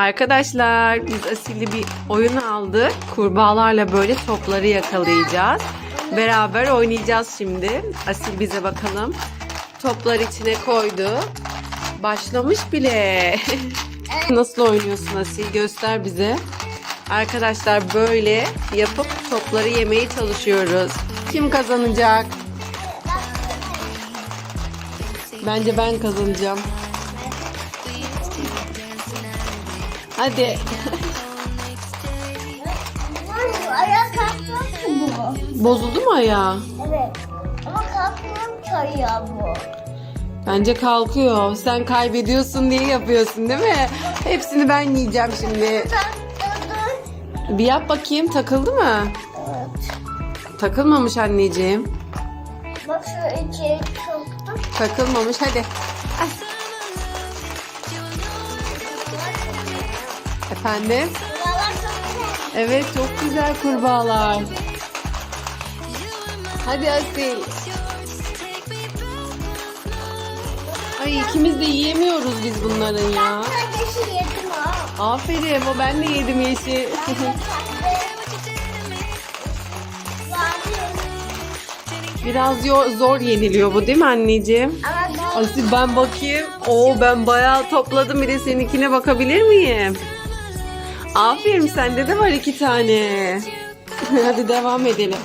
Arkadaşlar biz Asil'le bir oyun aldık. Kurbağalarla böyle topları yakalayacağız. Beraber oynayacağız şimdi. Asil bize bakalım. Toplar içine koydu. Başlamış bile. Nasıl oynuyorsun Asil? Göster bize. Arkadaşlar böyle yapıp topları yemeye çalışıyoruz. Kim kazanacak? Bence ben kazanacağım. Hadi. Ayağa kalkmıyor ki bu. Bozuldu mu ayağı? Evet. Ama kalkmıyor ki ayağı bu. Bence kalkıyor. Sen kaybediyorsun diye yapıyorsun değil mi? Hepsini ben yiyeceğim şimdi. Bir yap bakayım takıldı mı? Evet. Takılmamış anneciğim. Bak şu içeri soktum. Takılmamış hadi. Ay. Efendim? Evet çok güzel kurbağalar. Hadi Asil. Ay ikimiz de yiyemiyoruz biz bunların ya. Kardeşi yedim ha. Aferin o ben de yedim yeşil. Biraz zor yeniliyor bu değil mi anneciğim? Ama bu Asil ben bakayım. Oo ben bayağı topladım bir de seninkine bakabilir miyim? Aferin sende de var iki tane. Hadi devam edelim.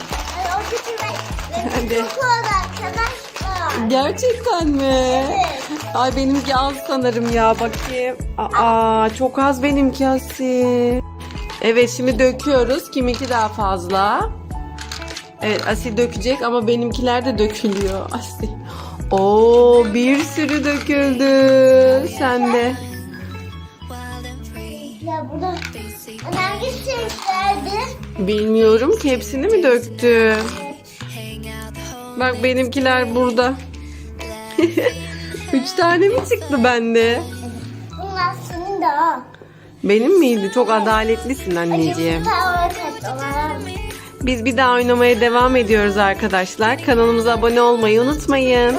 O küçük Hadi. oldu arkadaşlar. Gerçekten mi? Ay benimki az sanırım ya bakayım. Aa çok az benimki Asil. Evet şimdi döküyoruz. Kiminki daha fazla. Evet Asil dökecek ama benimkiler de dökülüyor. Asil. Oo bir sürü döküldü. Sen de. Ya burada hangisi isterdi? Bilmiyorum ki hepsini mi döktü? Bak benimkiler burada. Üç tane mi çıktı bende? Bunun aslında. Benim miydi? Çok adaletlisin anneciğim. Biz bir daha oynamaya devam ediyoruz arkadaşlar. Kanalımıza abone olmayı unutmayın.